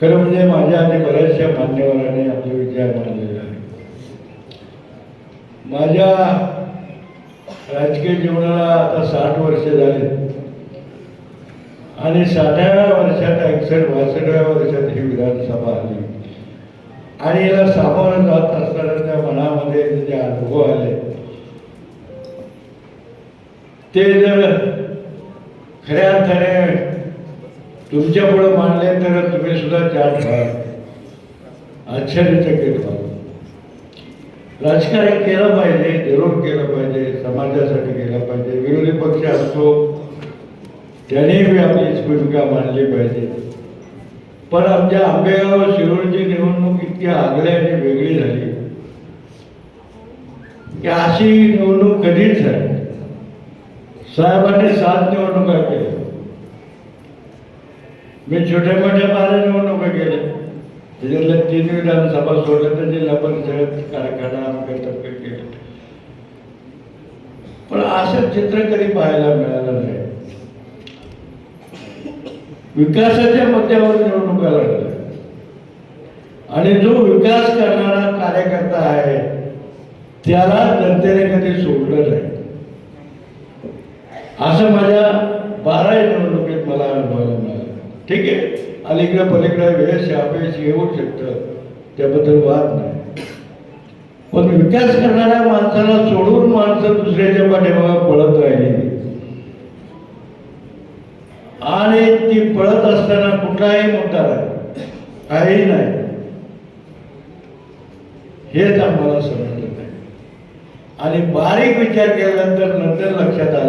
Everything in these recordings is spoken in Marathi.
खरं म्हणजे माझ्या आणि बऱ्याचशा मान्यवरांनी आपले विचार मांडलेले आहे माझ्या राजकीय जीवनाला आता साठ वर्ष झाले आणि साठाव्या वर्षात एकसष्ट बासष्टव्या वर्षात ही विधानसभा आली. आणि याला सामोरं जात असताना त्या मनामध्ये जे अनुभव आले ते जर खऱ्या अर्थाने तुमच्यापुढे मांडले तर तुम्ही सुद्धा चाट व्हाल आश्चर्यचकित व्हाल राजकारण केलं पाहिजे जरूर केलं पाहिजे समाजासाठी केलं पाहिजे. विरोधी पक्ष असतो त्यानेही आपली भूमिका मांडली पाहिजे. पण आमच्या आंबेगाव शिरोळची निवडणूक इतकी आगळी आणि वेगळी झाली. की अशी निवडणूक कधीच झाली साहेबांनी सात निवडणुका केल्या. मी छोट्या मोठ्या बारा निवडणुका गेले त्याच्यातल्या तीन विधानसभा सोडल्या तर जिल्हा परिषद कारखाना आमच्या केले. पण असं चित्र कधी पाहायला मिळालं नाही. विकासाच्या मुद्द्यावर निवडणुका लढल्या. आणि जो विकास करणारा कार्यकर्ता आहे त्याला जनतेने कधी सोडलं नाही. असं माझ्या बारा निवडणुकीत मला अनुभवायला मिळालं. ठीक आहे. अलीकडे पलीकडे वेश अपयश येऊ शकतं. त्याबद्दल वाद नाही. पण विकास करणाऱ्या माणसाला सोडून माणसं दुसऱ्याच्या पाठीमागे पळत राहिली. आणि ती पळत असताना कुठलाही मुद्दा नाही. काही नाही. हेच आम्हाला समजलं नाही आणि बारीक विचार केल्यानंतर नंतर लक्षात आलं.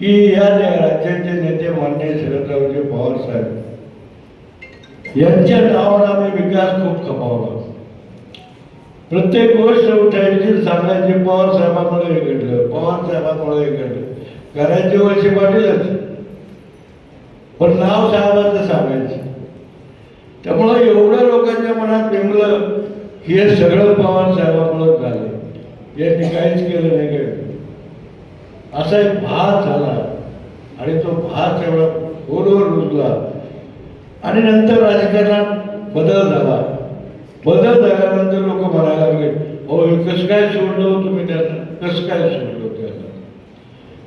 की या राज्याचे नेते मान्य शरदरावजी पवार साहेब यांच्या नावावर आम्ही विकास खूप खपावला प्रत्येक गोष्ट उठायची सांगायची पवार साहेबांमुळे हे घडलं पवार साहेबांमुळे हे घडलं. करायचे वर्षी पाटीलच पण नाव साहेबांचं सांगायचे. त्यामुळं एवढ्या लोकांच्या मनात बिंबलं हे सगळं पवार साहेबांमुळे झालं. यांनी काहीच केलं नाही. काय असा एक भात झाला. आणि तो भात एवढा खोलवर रुजला. आणि नंतर राजकारणात बदल झाला. बदल झाल्यानंतर लोक म्हणायला लागले अहो हे कसं काय सोडलं हो तुम्ही त्यांना कसं काय सोडलं हो त्यांना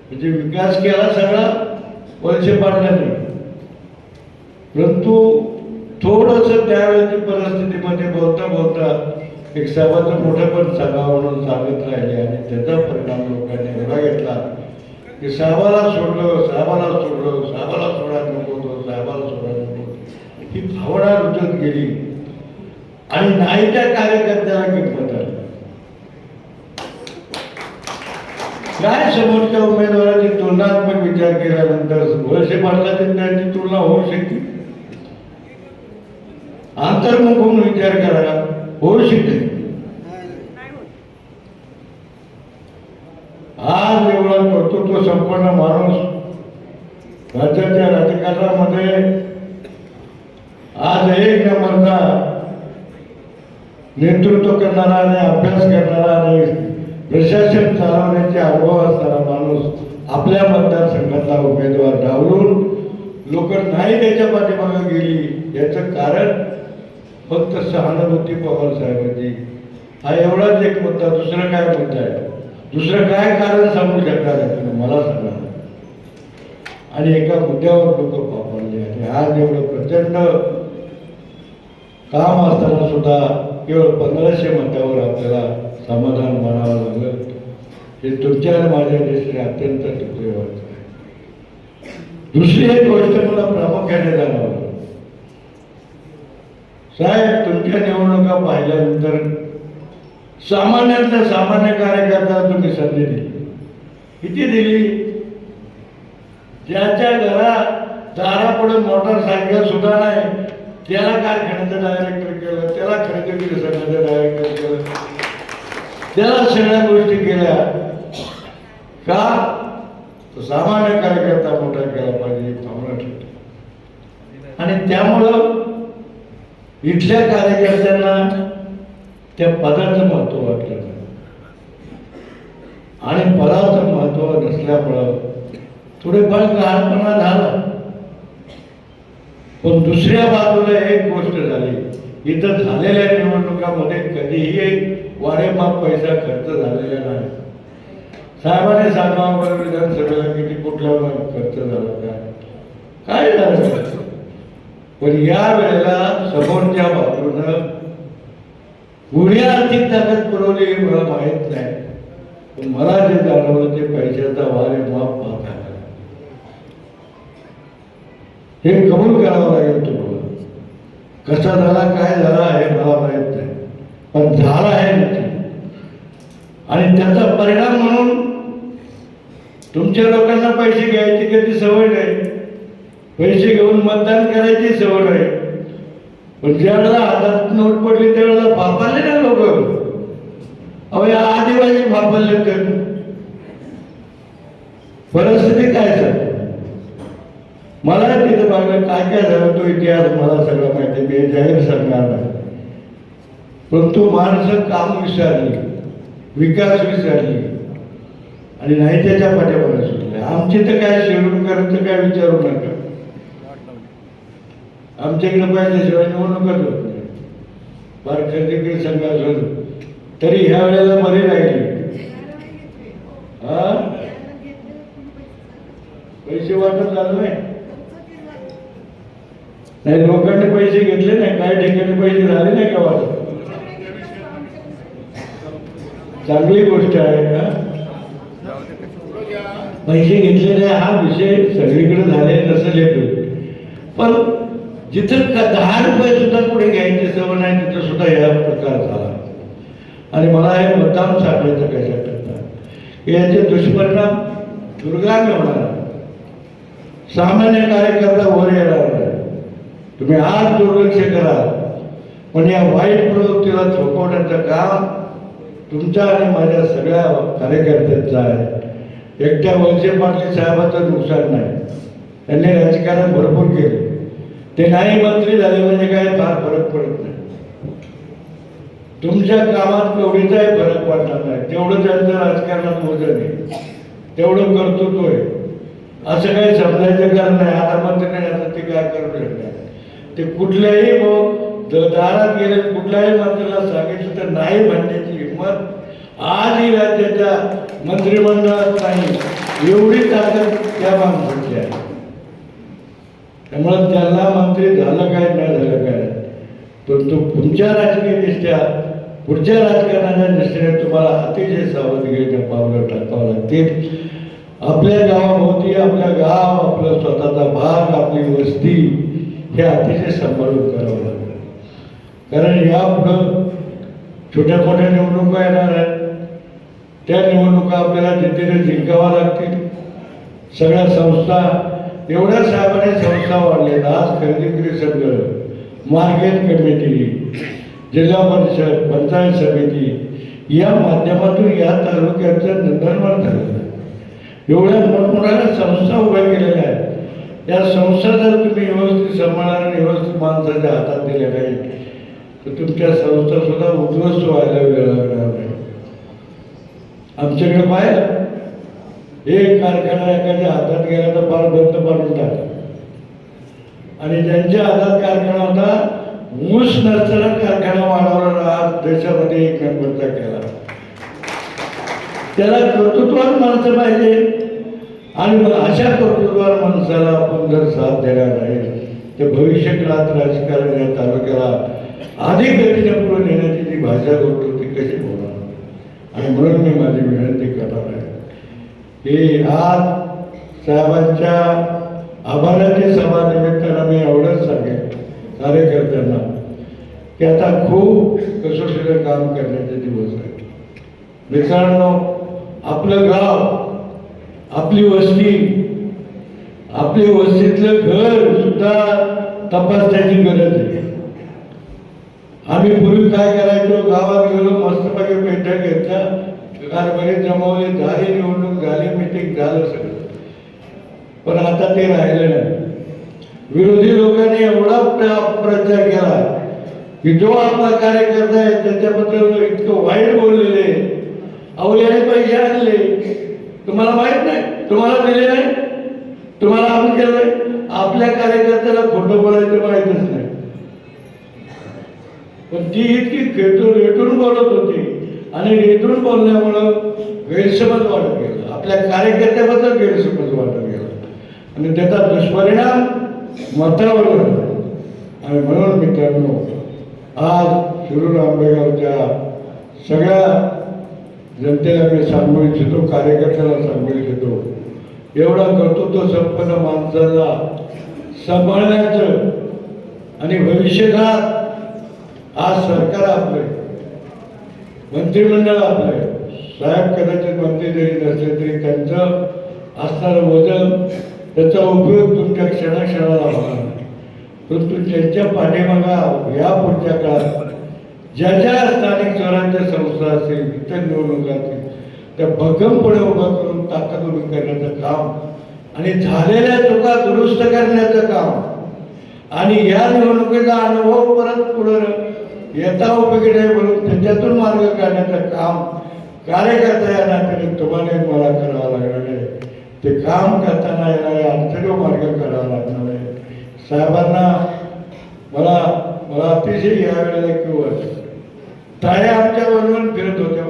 म्हणजे विकास केला सगळा पैसे पाडल्याने परंतु थोडंसं त्यावेळेची परिस्थितीमध्ये बोलता बोलता एक सर्वात मोठं पण सांगावं म्हणून सांगत राहिले आणि त्याचा परिणाम लोकांनी एवढा घेतला. की साहेबाला सोडलं साहेबाला सोडलं साहेबाला सोडायला नको होतं साहेबाला सोडायला नको. ही भावना रुजत गेली. आणि नाही त्या कार्यकर्त्याला किंमत आली काय समोरच्या उमेदवाराची तुलनात्मक विचार केल्यानंतर वळसे पाटलाची त्यांची तुलना होऊ शकते? अंतर्मुख होऊन विचार करा होऊ शकते? आज एवढा कर्तृत्व संपन्न माणूस राज्याच्या राजकारणामध्ये आज एक नंबरचा नेतृत्व करणारा आणि अभ्यास करणारा आणि प्रशासन चालवण्याचे अनुभव असणारा माणूस आपल्या मतदारसंघातला उमेदवार डावलून लोक नाही त्याच्या पाठीमागे गेली. याचं कारण फक्त सहानुभूती पवार साहेबांची. हा एवढाच एक मुद्दा दुसरा काय मुद्दा आहे? दुसरं काय कारण सांगू शकता तुम्ही? मला सांगा. आणि एका मुद्द्यावर लोक वापरले आणि आज एवढं प्रचंड काम असताना सुद्धा केवळ पंधराशे मतावर आपल्याला समाधान मानावं लागलं. हे तुमच्या माझ्या दृष्टीने अत्यंत दुर्दैवाचं आहे. दुसरी एक गोष्ट मला प्रामुख्याने जाणवलं. साहेब तुमच्या निवडणुका पाहिल्यानंतर सामान्यातल्या सामान्य कार्यकर्त्याला तुम्ही संधी दिली. किती दिली? ज्याच्या घरात दारापुढे मोटरसायकल सुद्धा नाही त्याला काय कारखान्याचं डायरेक्टर केलं? त्याला खरेदी संघाचं डायरेक्टर केलं? त्याला सगळ्या गोष्टी केल्या. का? तो सामान्य कार्यकर्ता मोठा केला पाहिजे भावना आणि त्यामुळं इथल्या कार्यकर्त्यांना त्या पदाचं महत्त्व वाटलं नाही. आणि पदाचं महत्त्व नसल्यामुळं थोडेफार लहानपणा झाला. पण दुसऱ्या बाजूला एक गोष्ट झाली. इथं झालेल्या निवडणुकामध्ये कधीही वारेमाप पैसा खर्च झालेला नाही. साहेबांनी सांगावं विधानसभेला किती कुठला खर्च झाला काय? काय झालं? पण या वेळेला समोरच्या बाजूनं पुढे आर्थिक ताकद पुरवली मला माहीत नाही. पण मला जे जाणवलं ते पैशाचा वारेमाप पाहता आला. हे कबूल करावं लागेल तुम्हाला. कसा झाला काय झाला हे मला माहीत नाही. पण झाला आहे नक्की. आणि त्याचा परिणाम म्हणून तुमच्या लोकांना पैसे घ्यायची कधी सवय नाही. पैसे घेऊन मतदान करायची सवय आहे. पण ज्यावेळेला हातात नोट पडली त्यावेळेला फापरले ना लोक? अहो या आदिवासी फापरले तर. परिस्थिती काय सर? मला तिथं बघायला काय काय झालं तो इतिहास मला सगळं माहिती मी जाहीर सांगणार नाही. परंतु माणसं काम विसरली विकास विसरली. आणि नाही त्याच्या पाठीमागे सुटले. आमची तर काय शेड्यूल करायचं काय विचारू नका. आमच्याकडे पाहिल्याशिवाय निवडणूकच होत नाही फार खरेदी संघास तरी ह्या वेळेला मध्ये राहिली. हा? पैसे वाटप झालं नाही? नाही लोकांनी पैसे घेतले नाही. काही ठिकाणी पैसे झाले नाही का वाटप? चांगली गोष्ट आहे का पैसे घेतले नाही हा विषय सगळीकडे झाले नसेल येतो पण जिथं दहा रुपये सुद्धा पुढे घ्यायची सवय नाही तिथं सुद्धा या प्रकार झाला. आणि मला हे मतदान साठवायचं कशा करता याचे दुष्परिणाम दुर्गामी होणार. सामान्य कार्यकर्ता वर येणार नाही. तुम्ही आज दुर्लक्ष करा. पण या वाईट प्रवृत्तीला थोपवण्याचं काम तुमच्या आणि माझ्या सगळ्या कार्यकर्त्यांचं आहे. एकट्या वळसे पाटील साहेबाचं नुकसान नाही. त्यांनी राजकारण भरपूर केलं. ते नाही मंत्री झाले म्हणजे काय? फार फरक पडत नाही. तुमच्या कामात केवढीचाही फरक पडणार नाही. तेवढं त्यांचं राजकारणात वजन आहे तेवढं कर्तृत्व आहे. असं काही समजायचं कारण नाही. आता मंत्री नाही आता ते काय करू शकणार? ते कुठल्याही हो, दारात गेले कुठल्याही मंत्र्याला सांगितलं तर नाही म्हणण्याची हिंमत आजही राज्याच्या मंत्रिमंडळात नाही. एवढी ताकद त्या माणसाची आहे. त्यामुळे त्यांना मंत्री झालं काय नाही झालं काय? परंतु तुमच्या राजकीय दृष्ट्या पुढच्या राजकारणाच्या दृष्टीने तुम्हाला अतिशय सावधगिरीने पावलं टाकावं लागतील. आपल्या गावाभोवती आपल्या गाव आपला स्वतःचा भाग आपली वस्ती हे अतिशय सांभाळून करावं लागतं. कारण यापुढं छोट्या मोठ्या निवडणुका येणार आहेत. त्या निवडणुका आपल्याला जिथे जिंकाव्या लागतील. सगळ्या संस्था एवढ्या साहेबांनी संस्था वाढल्या आज खरेदी विक्री संघ मार्केट कमिटी जिल्हा परिषद पंचायत समिती या माध्यमातून या तालुक्याचं निर्माण झालेलं आहे. एवढ्या मोठमोठ्या संस्था उभ्या केलेल्या आहेत. या संस्था जर तुम्ही व्यवस्थित सांभाळणार आणि व्यवस्थित माणसाच्या हातात दिल्या नाही तर तुमच्या संस्था सुद्धा उद्ध्वस्त व्हायला वेळ लागणार नाही. आमच्याकडे पाहिलं? एक कारखाना एखाद्या हातात गेला तर फार बंद पाडून टाकला आणि ज्यांच्या हातात कारखाना होता ऊस नसताना कारखाना वाढवला आज देशामध्ये एक नंबरचा केला. त्याला कर्तृत्वान माणसं पाहिजे. आणि मग अशा कर्तृत्वान माणसाला आपण जर साथ देणार नाही तर भविष्य काळात राजकारण या तालुक्याला अधिक गतीने पुढे नेण्याची जी भाषा करतो ती कशी बोलणार? आणि म्हणून मी माझी विनंती करणार आहे. हे आज साहेबांच्या आभाराचे सभानिमित्तानं मी एवढंच सांगेन कार्यकर्त्यांना की आता खूप कसोशीनं काम करण्याचे दिवस आहेत. मित्रांनो आपलं गाव आपली वस्ती आपली वस्तीतलं घर सुद्धा तपासण्याची गरज आहे. आम्ही पूर्वी काय करायचो? गावात गेलो मस्तपैकी बैठक घेतल्या कारभारी जमवले झाली निवडणूक झाली मिटिंग झालं सगळं. पण आता ते राहिलं नाही. विरोधी लोकांनी एवढा प्रचार केला की जो आपला कार्यकर्ता आहे त्याच्याबद्दल इतकं वाईट बोललेले अवल्याने पैसे आणले. तुम्हाला माहीत नाही? तुम्हाला दिले नाही? तुम्हाला आपण केलंय आपल्या कार्यकर्त्याला खोटं बोलायचं माहितच नाही. पण ती इतकी खेटून रेटून बोलत होती. आणि रेटून बोलल्यामुळं गैरसमज वाटत गेला आपल्या कार्यकर्त्याबद्दल गैरसमज वाटत गेला आणि त्याचा दुष्परिणाम मतावर झाला आणि म्हणून मित्रांनो आज शिरूर आंबेगावच्या सगळ्या जनतेला मी सांगू इच्छितो कार्यकर्त्याला सांगू इच्छितो एवढा कर्तृत्व संपन्न माणसाला सांभाळण्याचं आणि भविष्यकाळात आज सरकार आपलं आहे. मंत्रिमंडळ आपलं आहे. साहेब कदाचित मंत्री जरी नसले तरी त्यांचं असणारं वजन त्याचा उपयोग तुमच्या क्षणाक्षणाला होणार नाही परंतु त्यांच्या पाठीमागा या पुढच्या काळात ज्या ज्या स्थानिक स्वराज्य संस्था असतील इतर निवडणुका असतील त्या भक्कमपणे उभा करून ताकद उभी करण्याचं काम आणि झालेल्या चुका दुरुस्त करण्याचं काम आणि या निवडणुकीचा अनुभव परत पुढे येता उपयोगी नाही म्हणून त्याच्यातून मार्ग काढण्याचं काम कार्यकर्ता या नात्याने तुम्हाला मला करावं लागणार आहे. ते काम करताना येणाऱ्या अडचणीवर मार्ग करावा लागणार आहे. साहेबांना मला मला अतिशय यावेळेला किंवा ताया आमच्या बरोबर फिरत होत्या.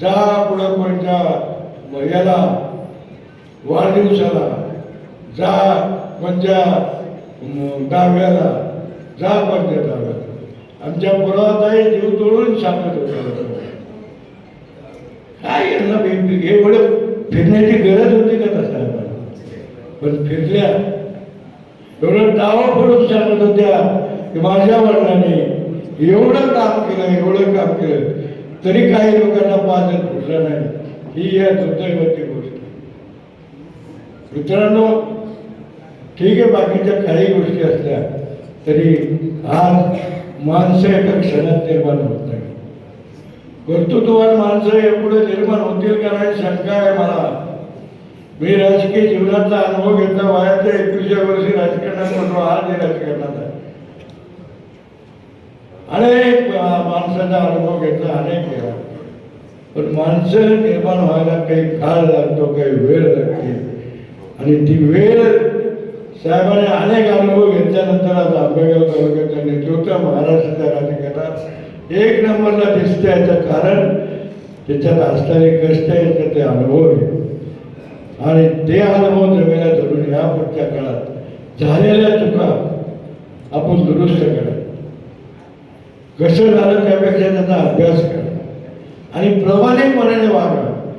जा पुढं कोणत्या याला वाढदिवसाला जा कोणत्या दहाव्याला जा कोणत्या आला आमच्या पुराताही जीव तोडून सांगत होता काय यांना हे एवढं फिरण्याची गरज होती का तसा पण फिरल्या. एवढं दावा फोडून सांगत होत्या की माझ्या वडिलांनी एवढं काम केलं एवढं काम केलं तरी काही लोकांना पाजत फुटलं नाही. ही या दुर्दैवाची गोष्ट. मित्रांनो ठीक आहे बाकीच्या काही गोष्टी असल्या. तरी आज माणसं एका क्षणात निर्माण होत नाही. कर्तृत्ववान माणसं यापुढे निर्माण होतील का नाही शंका आहे मला. मी राजकीय जीवनाचा अनुभव घेतला वयाच्या एकवीसच्या वर्षी राजकारणात म्हणतो आज राजकारणात आहे. अनेक माणसाचा अनुभव घेतला अनेक वेळा. पण माणसं निर्माण व्हायला काही काळ लागतो काही वेळ लागते. आणि ती वेळ साहेबांनी अनेक अनुभव घेतल्यानंतर आज आंबेगाव तालुक्याच्या नेतृत्व महाराष्ट्राच्या राजकारणात एक नंबरला दिसते याचं कारण त्याच्यात असणारे कष्ट आहे ते अनुभव आहे. आणि ते अनुभव जमेला धरून या पुढच्या काळात झालेल्या चुका आपण दुरुस्त करा. कसं झालं त्यापेक्षा त्याचा अभ्यास करा. आणि प्रामाणिकपणाने वागा.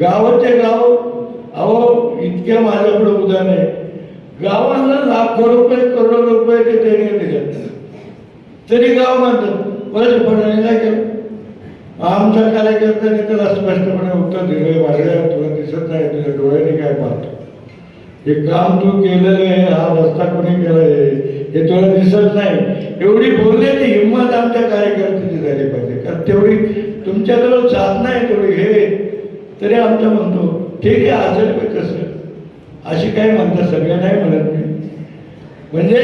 गावाचे गाव अहो इतक्या माझ्याकडे उदाहरण. आहे गावाला लाखो रुपये करोडो रुपये ते देणे दिले तरी गाव म्हणतात बरं पण काय केलं आमच्या कार्यकर्त्यांनी त्याला स्पष्टपणे उत्तर दिले वाढल्या तुला दिसत नाही तुझ्या डोळ्याने काय पाहतो? हे काम तू केलेलं आहे हा रस्ता कोणी केला आहे हे तुला दिसत नाही. एवढी बोलण्याची हिंमत आमच्या कार्यकर्त्याची झाली पाहिजे. कारण तेवढी तुमच्याजवळ साधना आहे तेवढी हे. तरी आमचं म्हणतो ठीक आहे असेल पण कसं अशी काय म्हणतात? सगळ्या नाही म्हणत मी. म्हणजे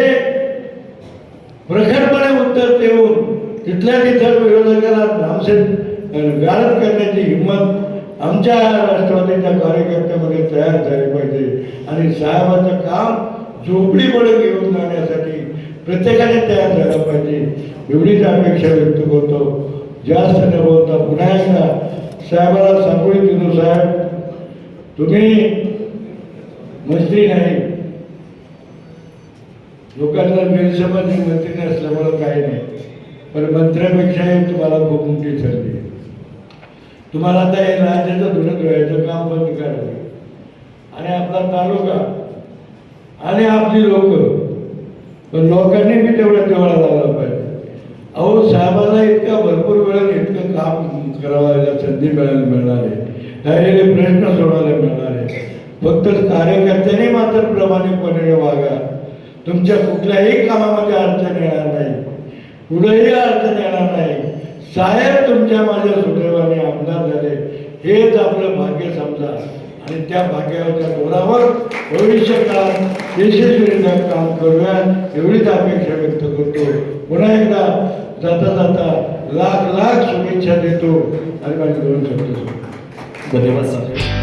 प्रखरपणे उत्तर देऊन तिथल्या तिथं विरोधकाला नामसेन गारद करण्याची हिंमत आमच्या राष्ट्रवादीच्या कार्यकर्त्यामध्ये तयार झाली पाहिजे. आणि साहेबांचं काम झोपडीमुळे घेऊन जाण्यासाठी प्रत्येकाने तयार झालं पाहिजे. एवढीच अपेक्षा व्यक्त करतो. जास्त न बोलता पुन्हा एकदा साहेबाला सांगू इच्छितो साहेब तुम्ही मंत्री नाही लोकांना गैरसमज नाही मंत्री नसल्यामुळं काही नाही. पण मंत्र्यापेक्षाही तुम्हाला खूप मोठी ठरली तुम्हाला आता हे राज्याचं धुरण धुवायचं काम बंद करायचं आणि आपला तालुका आणि आपली लोक. पण लोकांनी बी तेवढा तेवढा लावला पाहिजे. अहो साहेबाला इतका भरपूर वेळ इतकं काम करावायला संधी मिळायला मिळणार आहे. राहिलेले प्रश्न सोडवायला मिळणार फक्त कार्यकर्त्याने मात्र प्रामाणिकपणे वागा. तुमच्या कुठल्याही कामामध्ये अडचण येणार नाही. कुठेही अडचण येणार नाही. साहेब तुमच्या माझ्या सुदैवाने आमदार झाले. हेच आपलं भाग्य समजा. आणि त्या भाग्याच्या जोरावर भविष्य काळात यशस्वीरित्या काम करूया एवढीच अपेक्षा व्यक्त करतो. पुन्हा एकदा जाता जाता लाख लाख शुभेच्छा देतो. आणि माझे दोन शब्द. धन्यवाद सर.